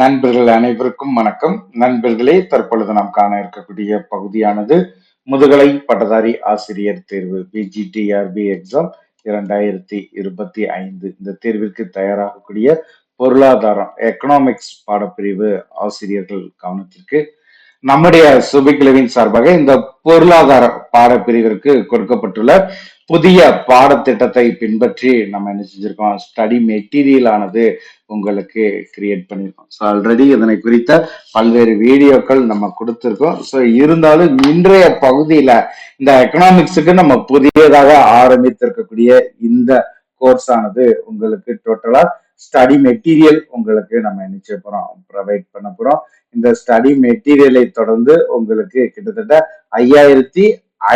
நண்பர்கள் அனைவருக்கும் வணக்கம். நண்பர்களே தற்பொழுது நாம் காண இருக்கக்கூடிய பகுதியானது முதுகலை பட்டதாரி ஆசிரியர் தேர்வு பிஜிடிஆர்பி எக்ஸாம் இரண்டாயிரத்தி இருபத்தி ஐந்து. இந்த தேர்விற்கு தயாராகக்கூடிய பொருளாதாரம் எக்கனாமிக்ஸ் பாடப்பிரிவு ஆசிரியர்கள் கவனத்திற்கு நம்முடைய சுபிக்குழுவின் சார்பாக இந்த பொருளாதார பாடப்பிரிவிற்கு கொடுக்கப்பட்டுள்ள புதிய பாடத்திட்டத்தை பின்பற்றி நம்ம என்ன செஞ்சிருக்கோம்? ஸ்டடி மெட்டீரியல் ஆனது உங்களுக்கு கிரியேட் பண்ணியிருக்கோம் ஸோ ஆல்ரெடி இதனை குறித்த பல்வேறு வீடியோக்கள் நம்ம கொடுத்துருக்கோம். ஸோ இருந்தாலும் இன்றைய பகுதியில இந்த எக்கனாமிக்ஸுக்கு நம்ம புதியதாக ஆரம்பித்திருக்கக்கூடிய இந்த கோர்ஸ் ஆனது உங்களுக்கு டோட்டலா ஸ்டடி மெட்டீரியல் உங்களுக்கு நம்ம நினைச்ச போறோம்? ப்ரொவைட் பண்ண போறோம். இந்த ஸ்டடி மெட்டீரியலை தொடர்ந்து உங்களுக்கு கிட்டத்தட்ட ஐயாயிரத்தி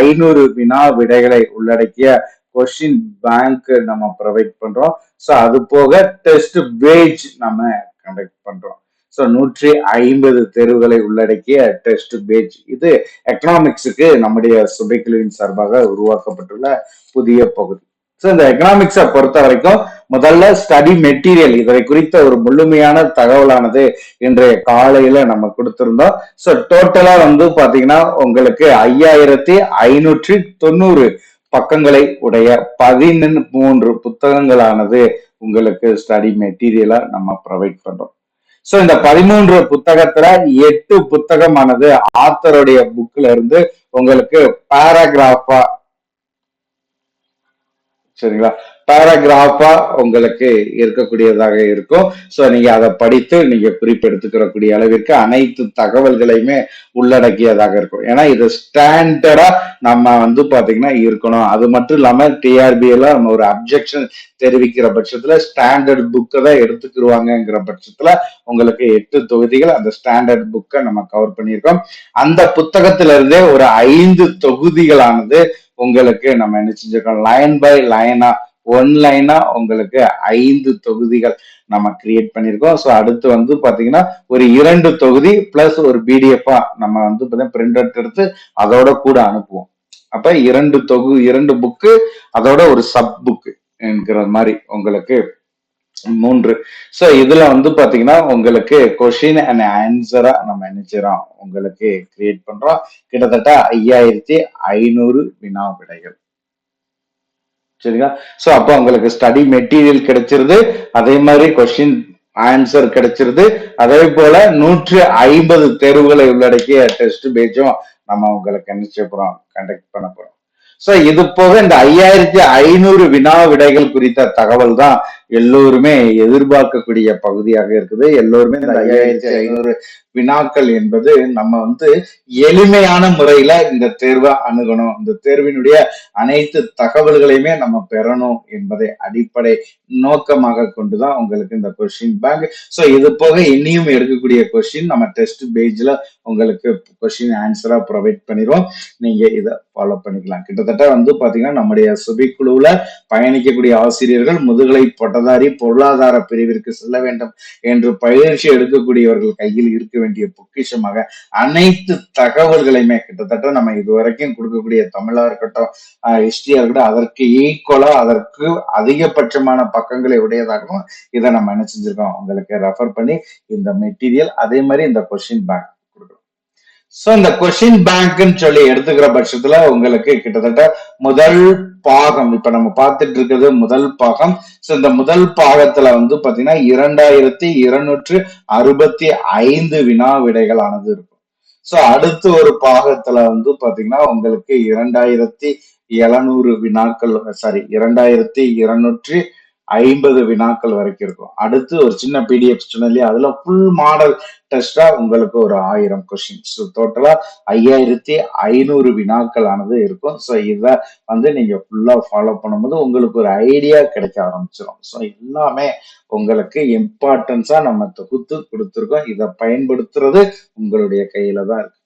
ஐநூறு வினா விடைகளை உள்ளடக்கிய கொஸ்டின் பேங்க் நம்ம ப்ரொவைட் பண்றோம். ஸோ அது போக டெஸ்ட் பேஜ் நம்ம கண்டக்ட் பண்றோம். ஸோ நூற்றி ஐம்பது தேர்வுகளை உள்ளடக்கிய டெஸ்ட் பேஜ் இது எக்கனாமிக்ஸுக்கு நம்முடைய சுபைக்குழுவின் சார்பாக உருவாக்கப்பட்டுள்ள புதிய பகுதி. ஸோ இந்த எக்கனாமிக்ஸை பொறுத்த வரைக்கும் முதல்ல ஸ்டடி மெட்டீரியல் இதை குறித்த ஒரு முழுமையான தகவலானது இன்றைய காலையில நம்ம கொடுத்திருந்தோம். ஸோ டோட்டலா வந்து பாத்தீங்கன்னா உங்களுக்கு ஐயாயிரத்தி ஐநூற்றி தொண்ணூறு பக்கங்களை உடைய பதினெண்டு மூன்று புத்தகங்களானது உங்களுக்கு ஸ்டடி மெட்டீரியலா நம்ம ப்ரொவைட் பண்றோம். ஸோ இந்த பதிமூன்று புத்தகத்துல எட்டு புத்தகமானது ஆத்தருடைய புக்ல இருந்து உங்களுக்கு பேராகிராஃபா சரிங்களா? பேராகிராஃபா உங்களுக்கு இருக்கக்கூடியதாக இருக்கும். ஸோ நீங்க அதை படித்து நீங்க குறிப்பெடுத்துக்கிறக்கூடிய அளவிற்கு அனைத்து தகவல்களையுமே உள்ளடக்கியதாக இருக்கும். ஏன்னா இது ஸ்டாண்டர்டா நம்ம வந்து பாத்தீங்கன்னா இருக்கணும். அது மட்டும் இல்லாம டிஆர்பி எல்லாம் நம்ம ஒரு அப்ஜெக்ஷன் தெரிவிக்கிற பட்சத்துல ஸ்டாண்டர்ட் புக்கை தான் எடுத்துக்கிடுவாங்கிற பட்சத்துல உங்களுக்கு எட்டு தொகுதிகள் அந்த ஸ்டாண்டர்ட் புக்கை நம்ம கவர் பண்ணியிருக்கோம். அந்த புத்தகத்துல இருந்தே ஒரு ஐந்து தொகுதிகளானது உங்களுக்கு நம்ம என்ன செஞ்சிருக்கோம்? லைன் பை லைனா ஒன்லைனா உங்களுக்கு ஐந்து தொகுதிகள் நம்ம கிரியேட் பண்ணியிருக்கோம். ஸோ அடுத்து வந்து பார்த்தீங்கன்னா ஒரு இரண்டு தொகுதி பிளஸ் ஒரு பிடிஎஃபா நம்ம வந்து பார்த்தீங்கன்னா பிரிண்ட் அவுட் எடுத்து அதோட கூட அனுப்புவோம். அப்ப இரண்டு தொகு இரண்டு புக்கு அதோட ஒரு சப் புக்கு என்கிற மாதிரி உங்களுக்கு மூன்று. ஸோ இதுல வந்து பாத்தீங்கன்னா உங்களுக்கு கொஷின் அண்ட் ஆன்சரா நம்ம நினைச்சிடறோம் உங்களுக்கு கிரியேட் பண்றோம். கிட்டத்தட்ட ஐயாயிரத்தி ஐநூறு வினா விடைகள் சரிங்களா? ஸோ அப்போ உங்களுக்கு ஸ்டடி மெட்டீரியல் கிடைச்சிருது. அதே மாதிரி கொஸ்டின் ஆன்சர் கிடைச்சிருது. அதே போல நூற்று ஐம்பது தேர்வுகளை உள்ளடக்கிய டெஸ்ட் பேஜும் நம்ம உங்களுக்கு என்ன போறோம் கண்டக்ட் பண்ண போறோம். சோ இது போக இந்த ஐயாயிரத்தி ஐநூறு வினா விடைகள் குறித்த தகவல் தான் எல்லோருமே எதிர்பார்க்கக்கூடிய பகுதியாக இருக்குது. எல்லோருமே இந்த ஐயாயிரத்தி ஐநூறு வினாக்கள் என்பது நம்ம வந்து எளிமையான முறையில இந்த தேர்வை அணுகணும். இந்த தேர்வினுடைய அனைத்து தகவல்களையுமே நம்ம பெறணும் என்பதை அடிப்படை நோக்கமாக கொண்டுதான் உங்களுக்கு இந்த கொஸ்டின் பேங்க் ஸோ இது போக இன்னியும் எடுக்கக்கூடிய கொஸ்டின் நம்ம டெஸ்ட் பேஜ்ல உங்களுக்கு கொஸ்டின் ஆன்சரா ப்ரொவைட் பண்ணிடுவோம் நீங்க இதை ஃபாலோ பண்ணிக்கலாம். கிட்டத்தட்ட வந்து பாத்தீங்கன்னா நம்முடைய சுபிக்குழுவுல பயணிக்கக்கூடிய ஆசிரியர்கள் முதுகலை பட்டதாரி பொருளாதார பிரிவிற்கு செல்ல வேண்டும் என்று பயிற்சி எடுக்கக்கூடியவர்கள் கையில் இருக்க வேண்டிய பொக்கிஷமாக அனைத்து தகவல்களையுமே கிட்டத்தட்ட நம்ம இதுவரைக்கும் கொடுக்கக்கூடிய தமிழா இருக்கட்டும் ஹிஸ்டரியா இருக்கட்டும் அதற்கு ஈக்குவலா அதற்கு அதிகபட்சமான பக்கங்களை உடையதாகவும் இதை நம்ம என்ன செஞ்சிருக்கோம் உங்களுக்கு ரெஃபர் பண்ணி இந்த மெட்டீரியல் அதே மாதிரி இந்த கொஸ்டின் பேங்க் சோ இந்த கொஸ்டின் பேங்க்னு சொல்லி எடுத்துக்கிற பட்சத்துல உங்களுக்கு கிட்டத்தட்ட முதல் பாகம் இப்ப நம்ம பார்த்துட்டு இருக்கிறது முதல் பாகம். சோ இந்த முதல் பாகத்துல வந்து பாத்தீங்கன்னா இரண்டாயிரத்தி இருநூற்று அறுபத்தி ஐந்து வினா விடைகளானது இருக்கும். சோ அடுத்து ஒரு பாகத்துல வந்து பாத்தீங்கன்னா உங்களுக்கு இரண்டாயிரத்தி எழுநூறு வினாக்கள் சாரி இரண்டாயிரத்தி இருநூற்றி ஐம்பது வினாக்கள் வரைக்கும் இருக்கும். அடுத்து ஒரு சின்ன பிடிஎஃப் சொன்னலையே அதுல ஃபுல் மாடல் டெஸ்டா உங்களுக்கு ஒரு ஆயிரம் கொஸ்டின்ஸ் டோட்டலா ஐயாயிரத்தி ஐநூறு வினாக்கள் ஆனது இருக்கும். ஸோ இதை வந்து நீங்க ஃபுல்லா ஃபாலோ பண்ணும்போது உங்களுக்கு ஒரு ஐடியா கிடைக்க ஆரம்பிச்சிடும் ஸோ எல்லாமே உங்களுக்கு இம்பார்ட்டன்ஸா நம்ம தொகுத்து கொடுத்துருக்கோம். இதை பயன்படுத்துறது உங்களுடைய கையில தான் இருக்கு.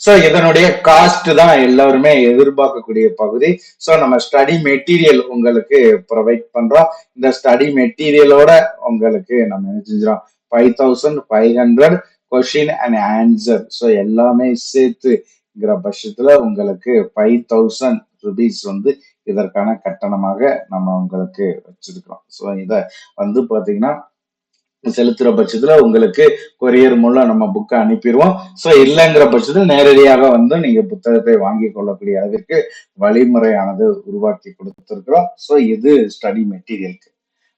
ஸோ இதனுடைய காஸ்ட் தான் எல்லாருமே எதிர்பார்க்கக்கூடிய பகுதி. ஸோ நம்ம ஸ்டடி மெட்டீரியல் உங்களுக்கு ப்ரொவைட் பண்றோம். இந்த ஸ்டடி மெட்டீரியலோட உங்களுக்கு நம்ம என்ன செஞ்சிடும் five thousand five hundred question and answer so எல்லாமே சேர்த்துங்கிற பட்சத்துல உங்களுக்கு ஃபைவ் தௌசண்ட் ருபீஸ் வந்து இதற்கான கட்டணமாக நம்ம உங்களுக்கு வச்சிருக்கிறோம். ஸோ இதை வந்து பார்த்தீங்கன்னா செலுத்துற பட்சத்துல உங்களுக்கு கொரியர் மூலம் நம்ம புக்கை அனுப்பிடுவோம். ஸோ இல்லைங்கிற பட்சத்தில் நேரடியாக வந்து நீங்க புத்தகத்தை வாங்கி கொள்ளக்கூடிய அளவிற்கு வழிமுறையானது உருவாக்கி கொடுத்துருக்கிறோம். ஸோ இது ஸ்டடி மெட்டீரியலுக்கு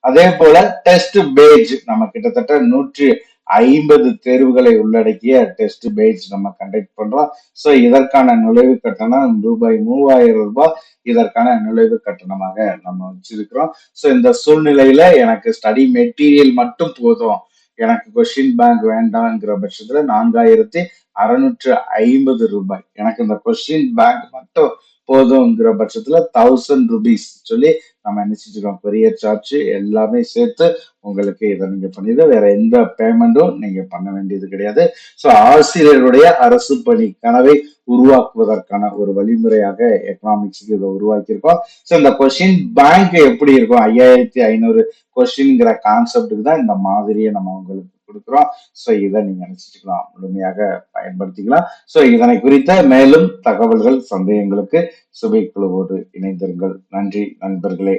அதே போல டெஸ்ட் பேஜ் நம்ம கிட்டத்தட்ட நூற்றி ஐம்பது தேர்வுகளை உள்ளடக்கிய டெஸ்ட் பேஜ் நம்ம கண்டக்ட் பண்றோம். ஸோ இதற்கான நுழைவு கட்டணம் ரூபாய் மூவாயிரம் ரூபாய். இதற்கான நுழைவு கட்டணமாக நம்ம வச்சிருக்கிறோம். ஸோ இந்த சூழ்நிலையில எனக்கு ஸ்டடி மெட்டீரியல் மட்டும் போதும். எனக்கு கொஸ்டின் பேங்க் வேண்டாங்கிற பட்சத்துல நான்காயிரத்தி அறுநூற்று ஐம்பது ரூபாய். எனக்கு இந்த கொஸ்டின் பேங்க் மட்டும் போதுங்கிற பட்சத்துல தௌசண்ட் ருபீஸ் சொல்லி நம்ம என்ன பெரிய கொரியர் சார்ஜ் எல்லாமே சேர்த்து உங்களுக்கு இதை நீங்க பண்ணிடு. வேற எந்த பேமெண்ட்டும் நீங்க பண்ண வேண்டியது கிடையாது. ஸோ ஆசிரியருடைய அரசு பணி கனவை உருவாக்குவதற்கான ஒரு வழிமுறையாக எக்கனாமிக்ஸுக்கு இதை உருவாக்கியிருக்கோம். ஸோ இந்த கொஸ்டின் பேங்க் எப்படி இருக்கும்? ஐயாயிரத்தி ஐநூறு கொஸ்டின்ங்கிற கான்செப்டுக்கு தான் இந்த மாதிரியை நம்ம உங்களுக்கு கொடுக்குறோம். ஸோ இதை நீங்க நினைச்சிக்கலாம். முழுமையாக பயன்படுத்திக்கலாம். ஸோ இதனை குறித்த மேலும் தகவல்கள் சந்தேகங்களுக்கு சுபை குழுவோடு இணைந்திருங்கள். நன்றி நண்பர்களே.